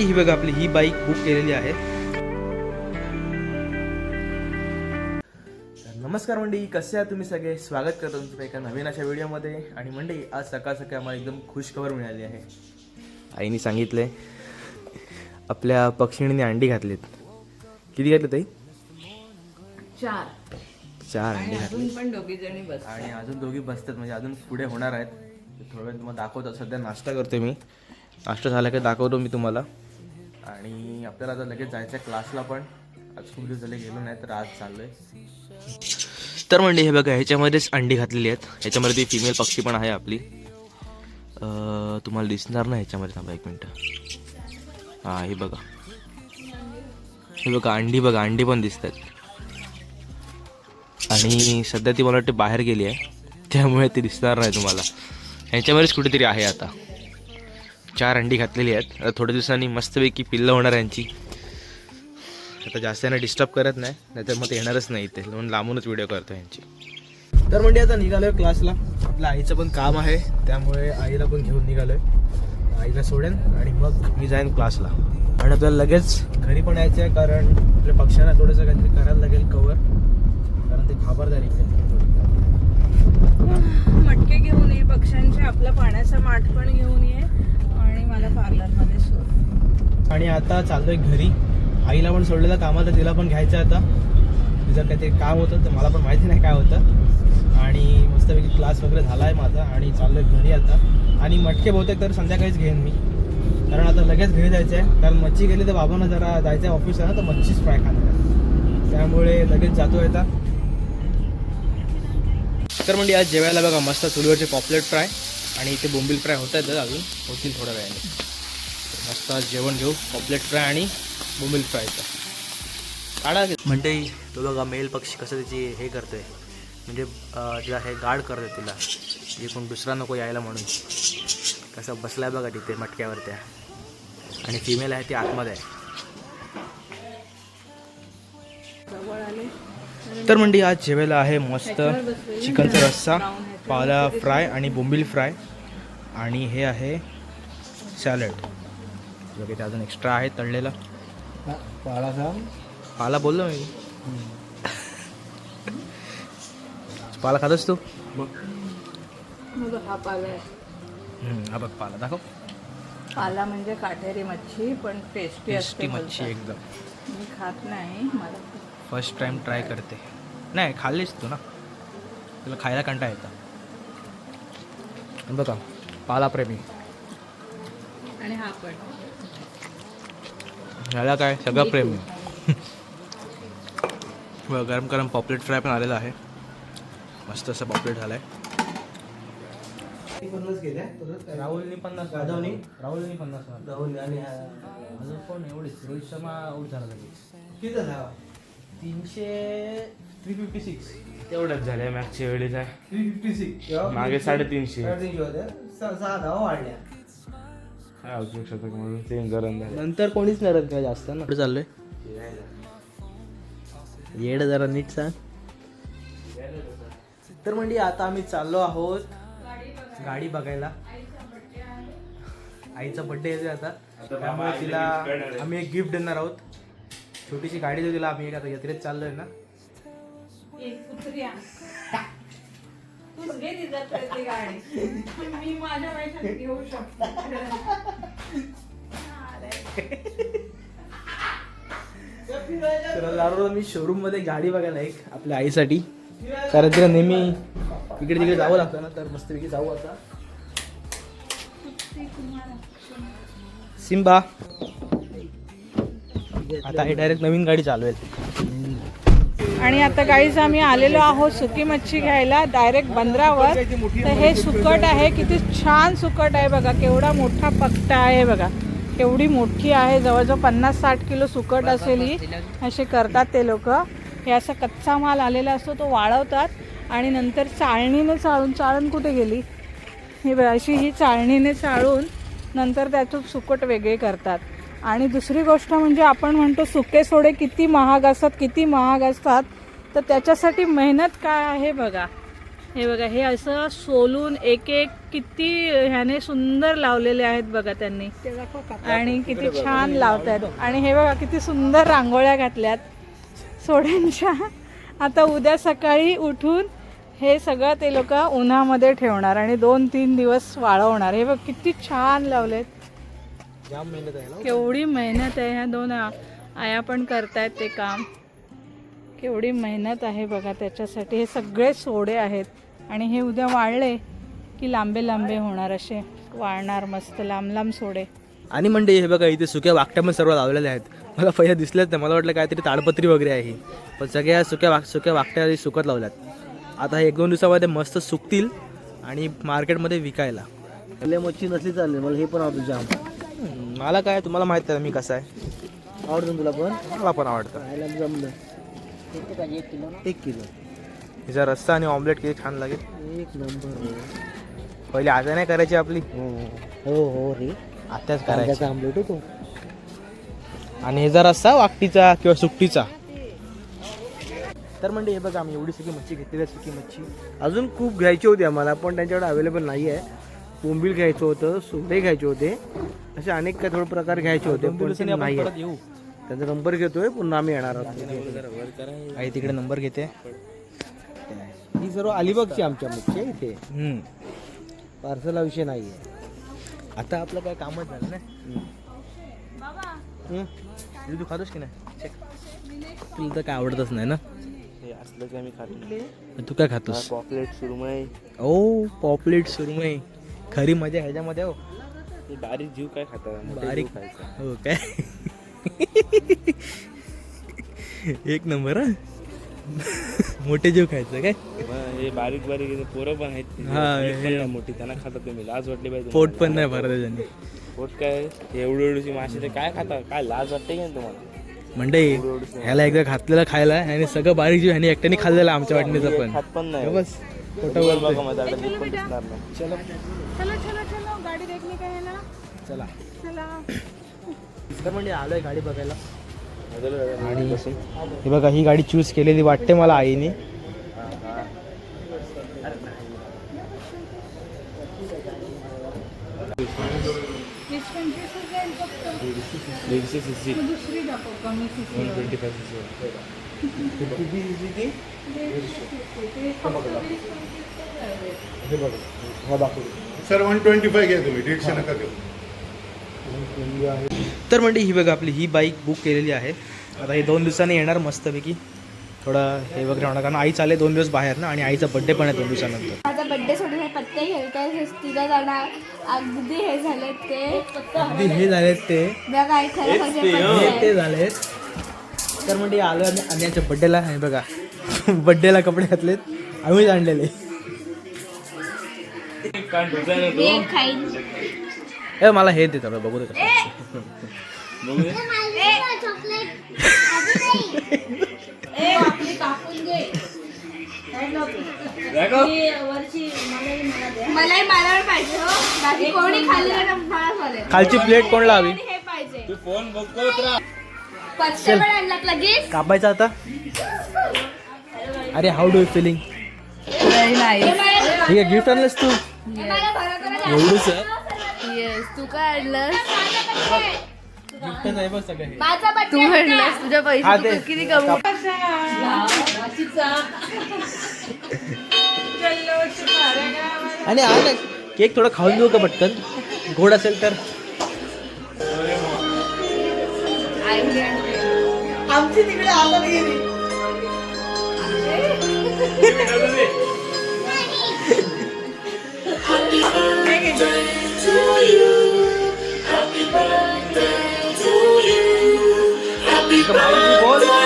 मंडळी ही बघा आपली ही बाईक बुक केलेली आहे. नमस्कार मंडळी कसे आहात तुम्ही सगळे? स्वागत करतो तुमचं एका नवीन अशा व्हिडिओमध्ये. आणि मंडळी आज सकाळ सकाळ आम्हाला एकदम खुश खबर मिळाली आहे. आईने सांगितले आपल्या पक्षिणीने अंडी घातलीत. किती घातले ताई चार. चार अंडी घातली अजून पण दोघी जणी बस आणि अजून दोघी बसतात म्हणजे अजून पुढे होणार आहेत. थोड्या वेळ तुम्हाला दाखवतो. सध्या नाश्ता करते मी. नाश्ता झाला की दाखवतो मी तुम्हाला. आणि आपल्याला आता लगेच जायचं आहे क्लासला पण. आज खूप दिवस झाले गेलो नाही तर आज चाललोय. तर म्हणजे हे बघा ह्याच्यामध्येच अंडी घातलेली आहेत. ह्याच्यामध्ये ती फिमेल पक्षी पण आहे आपली. तुम्हाला दिसणार नाही ह्याच्यामध्ये थांबा एक मिनटं. हां हे बघा. हे बघा अंडी बघा अंडी पण दिसत आहेत आणि सध्या ती मला वाटते बाहेर गेली आहे. त्यामुळे ती दिसणार नाही तुम्हाला. ह्याच्यामध्येच कुठेतरी आहे आता. चार अंडी घातलेली आहेत. आता थोड्या दिवसांनी मस्तपैकी पिल्लं होणार यांची. आता जास्त यांना डिस्टर्ब करत नाही नाहीतर मग ते येणारच नाही इथे. म्हणून लांबूनच व्हिडिओ करतो यांची. तर म्हणजे आता निघालोय क्लासला आपल्या आईचं पण काम आहे त्यामुळे आईला पण घेऊन निघालोय. आईला सोडेन आणि मग मी जाईन क्लासला आणि आपल्याला लगेच घरी पण यायचं आहे कारण आपल्या पक्ष्यांना थोडंसं काहीतरी करायला लागेल कवर कारण ते खबरदारी मटके घेऊन ये पक्ष्यांचे आपलं पाण्याचा माठ पण घेऊन ये. आणि मला पार्लरमध्ये सोड. आणि आता चाललोय घरी. आईला पण सोडलेलं कामाला तिला पण घ्यायचं आहे आता. तिचं काहीतरी काम होतं तर मला पण माहिती नाही काय होतं. आणि मस्तपैकी क्लास वगैरे झाला आहे माझा आणि चाललोय घरी आता. आणि मटके बहुतेक तर संध्याकाळीच घेईन मी. कारण आता लगेच घरी जायचं आहे. कारण मच्छी गेली तर बाबांना जरा जायचं आहे ऑफिसला ना तर मच्छीच फ्राय खाणार त्यामुळे लगेच जातोय आता. तर म्हणजे आज जेवायला बघा मस्त चुलीवरचे पॉपलेट फ्राय आणि इथे बोंबील फ्राय होत आहेत अजून. होतील थोड्या वेळाने. मस्त आज जेवण घेऊ. पॉपलेट फ्राय आणि बोंबील फ्रायचं काढा म्हणते तो बघा मेल पक्षी कसं त्याची हे करतोय. म्हणजे अं, तिला हे गार्ड करतोय तिला. जे कोण दुसरा नको यायला म्हणून. कसं बसलाय बघा तिथे मटक्यावर त्या. आणि फिमेल आहे ती आतमध्ये आहे. तर म्हणजे आज जेवायला आहे मस्त चिकनचा रस्सा. पाला फ्राय आणि बोंबील फ्राय. आणि हे आहे सॅलड. बघा इथे अजून एक्स्ट्रा आहे तळलेला. पाळा पाला बोललो मी. पाला खातोस तू? मग. हा पाला आहे. हा बघ पाला दाखव. पाला म्हणजे काटेरी मच्छी पण टेस्टी टेस्टी असते मच्छी. एकदम. मी खात नाही मला फर्स्ट टाइम ट्राय करते. नाही खाल्लीस तू ना? तुला खायला कंटा येतं. आणि बघा पाला प्रेमी आणि हा पण. ह्याला काय? सगळं प्रेमी. गरम गरम पॉपलेट फ्राय पण आलेला आहे. मस्त असं पॉपलेट झालं आहे राहुलनी पन्नास राधवनी राहुलनी पन्नास राहुल आणि अजून कोण एवढीच. रोहित शर्मा आउट झाला. लगेच किती झाला? तीनशे थ्री फिफ्टी सिक्स तेवढंच झालं आहे मॅचच्या वेळेस. आहे थ्री फिफ्टी सिक्स मागे साडेतीनशे. साडेतीनशे होते. सहा सहा धावा वाढल्या. काय अजून शतक म्हणून ते गरम झालं नंतर कोणीच नाही काय जास्त ना. कुठे चाललोय? येड जरा नीट सांग. तर म्हणजे आता आम्ही चाललो आहोत गाडी बघायला. आईचा बड्डे येते आता. त्यामुळे तिला आम्ही एक गिफ्ट देणार आहोत. छोटीशी गाडी देऊ तिला. आम्ही एक आता यात्रेत चाललोय ना. एक कुत्र्या तूच घे तिच्यात गाडी. मी माझ्या पैशात घेऊ तर दारू मी शोरूममध्ये गाडी बघायला एक आपल्या आईसाठी. कारण तिला नेहमी इकडे तिकडे जावं लागतं ना तर मस्तपैकी जाऊ आता. सिम्बा. आता हे डायरेक्ट नवीन गाडी चालवेल. आणि आता काहीच आम्ही आलेलो आहोत सुकी मच्छी घ्यायला डायरेक्ट बंदरावर. तर हे सुकट आहे किती छान सुकट आहे बघा केवढा मोठा पट्टा आहे बघा. केवढी मोठी आहे जवळजवळ पन्नास साठ किलो सुकट असेल ही. असे करतात ते लोक. हे असा कच्चा माल आलेला असतो तो वाळवतात. आणि नंतर चाळणीने चाळून चाळण कुठे गेली? ही अशी ही चाळणीने चाळून नंतर त्यातून सुकट वेगळे करतात. आणि दुसरी गोष्ट म्हणजे आपण म्हणतो सुके सोडे किती महाग असतात किती महाग असतात. तर त्याच्यासाठी मेहनत काय आहे बघा. हे बघा हे असं सोलून एक एक किती ह्याने सुंदर लावलेले आहेत बघा त्यांनी. आणि किती छान लावतात आणि हे बघा किती सुंदर रांगोळ्या घातल्यात. सोड्यांच्या. आता उद्या सकाळी उठून हे सगळं ते लोक उन्हामध्ये ठेवणार आणि दोन तीन दिवस वाळवणार. हे बघ किती छान लावलेत. केवढी मेहनत आहे ह्या दोन आया पण करतायत ते काम. केवढी मेहनत आहे बघा त्याच्यासाठी. हे सगळे सोडे आहेत. आणि हे उद्या वाळले की लांबे लांबे होणार असे. वाळणार मस्त लांब लांब सोडे. आणि म्हणजे हे बघा इथे सुक्या वाकट्या पण सर्व लावलेल्या आहेत. मला पहिल्या दिसल्याच नाही. मला वाटलं काहीतरी ताडपत्री वगैरे आहे पण सगळ्या सुक्या वाक सुक्या वाकट्या सुकत लावल्यात. आता हे एक दोन दिवसामध्ये मस्त सुकतील आणि मार्केटमध्ये विकायला. मच्छी नसली चालेल. मला हे पण आवडतं जाम. मला काय तुम्हाला माहीत आहे मी कसं आहे. आवडतं तुला पण? मला पण आवडतं. खायला जमलं. एक किलो. एक किलो हिचा रस्सा आणि ऑमलेट किती छान लागेल. एक नंबर. पहिले आता नाही करायची आपली. हो हो हो रे. कांद्याचा करायची. आमलेट होतो. आणि हे जर रस्सा वाकटीचा किंवा सुकटीचा. तर म्हणजे हे बघा आम्ही एवढी सुकी मच्छी घेतलेली आहे सुकी मच्छी. अजून खूप घ्यायची होती आम्हाला पण त्यांच्याकडे अवेलेबल नाही आहे बोंबील घ्यायचं होतं सोडे घ्यायचे होते. असे अनेक काही थोडे प्रकार घ्यायचे होते पण नाही. येऊ. त्यांचा नंबर घेतोय पुन्हा आम्ही येणार आहोत. आई तिकडे नंबर घेते. ही सर्व अलिबागची आमच्या आहे इथे. पार्सलला विषय नाही आहे. आता आपलं काय कामच झालं ना हं? तू खातोस की नाही. तुला तर काय आवडतच नाही ना? हे असलं की आम्ही खातो. तू काय खातोस? पॉपलेट सुरमई. ओ पॉपलेट सुरमई. खरी मजा ह्याच्यामध्ये हो. हे बारीक जीव काय खातात मोठे बारीक. हो काय? एक नंबर हा. मोठे जीव खायचं काय? हे बारीक बारीक पोरं पण आहेत. हा, मोठी त्यांना खाता तुम्ही. लाज वाटली पाहिजे पोट. पण नाही भरत त्याच्याने पोट काय? एवढी एवढीची मासे ते काय खाता काय लाज वाटते की नाही तुम्हाला? म्हणजे ह्याला एकदा घातलेलं खायला आणि सगळं बारीक जीव ह्याने एकट्याने खाल्लेलं आमच्या वाटणीचं पण. खात पण नाही. बस. खोटं बघा. माझ्याकडे ते पण दिसणार नाही. चलो. चलो चलो चलो. गाडी देखने का है ना? चला. चला. तर म्हणजे आलोय गाडी बघायला. आणि हे बघा ही गाडी चूज केलेली वाटते मला आईने. फक्त. दीडशे सी दुसरी दाखव कमी one twenty five see sir one twenty five घ्या तुम्ही दीडशे नका घेऊ तर म्हणजे ही बघा आपली ही बाईक बुक केलेली आहे. आता ही दोन दिवसांनी येणार मस्तपैकी. थोडं हे वगैरे होणार कारण आई चाले दोन दिवस बाहेर ना आणि आईचा बड्डे पण आहे दोन दिवसानंतर. माझा बड्डे सोडून हे पत्ते खेळतात हे तिघं जण अगदी हे झाले ते. अगदी हे झालेत ते. बघा खरं म्हणजे हे पत्ते ते झालेत. तर म्हणजे आलो आणि अन्याच्या बड्डेला हे बघा. बड्डेला कपडे घातलेत. आम्हीच आणलेले. ए मला हे देत बघू दे हो खालची प्लेट कोण लावी हे कापायचा आता? अरे हाऊ डू फिलिंग ठीक आहे गिफ्ट आणलंस तू? हे. एवढंच येस तू काय आणलंस? गिफ्टच आहे बघ सगळं हे. माझा बड्डे तू आणलंस तुझ्या पैसे किती कमव आणि ना केक थोडा खाऊन घेऊ का पटकन? गोड असेल तर. आमची तिकडे आलं गेली Sing it. to you. Happy birthday to you. Happy birthday.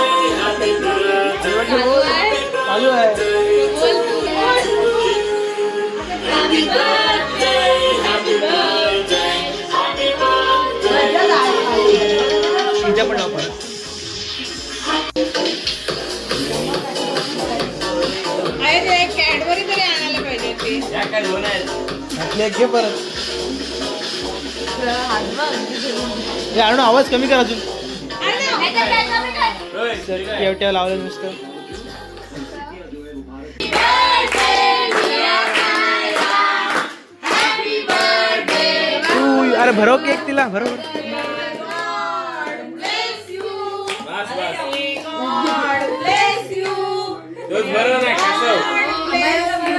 घे परत. अरुण आवाज कमी कर अजून. शेवट्या लावलं नुसतं. अरे भरव केक तिला भरव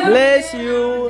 Bless यू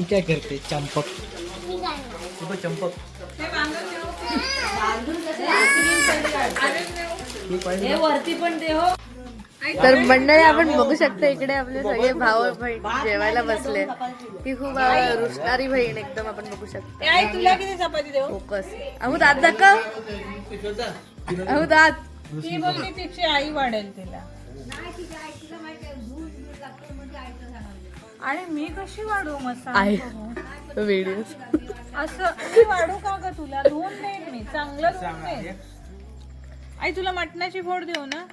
तू काय करते? चंपक. तू पण चंपक ते बांधून देऊ केक पाहिजे तर मंडळी आपण बघू शकता इकडे आपले सगळे भाऊ बहीण जेवायला बसले. ती खूप रुसणारी बहीण एकदम आपण बघू शकतो. फोकस. अहो दात दाखव. अहो दात. ती तिची आई वाढेल तिला. आणि मी कशी वाढू मसाला? व्हिडिओ असं मी वाढू का ग तुला? धुवून देईन मी. चांगलं धुवून देईन. आई तुला मटणाची फोड देऊ ना?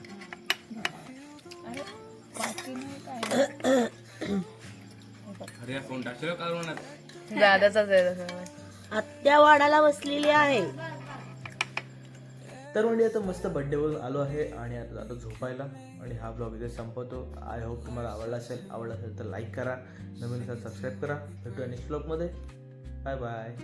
नाही दादाचाच आहे आत्या वाढायला बसलेली आहे. तर म्हणजे आता मस्त बड्डेवरून आलो आहे आणि आता आता झोपायला. आणि हा ब्लॉग इथे संपवतो. आय होप तुम्हाला आवडला असेल आवडला असेल तर लाईक करा. नवीन असेल सबस्क्राईब करा. भेटूया नेक्स्ट ब्लॉगमध्ये बाय बाय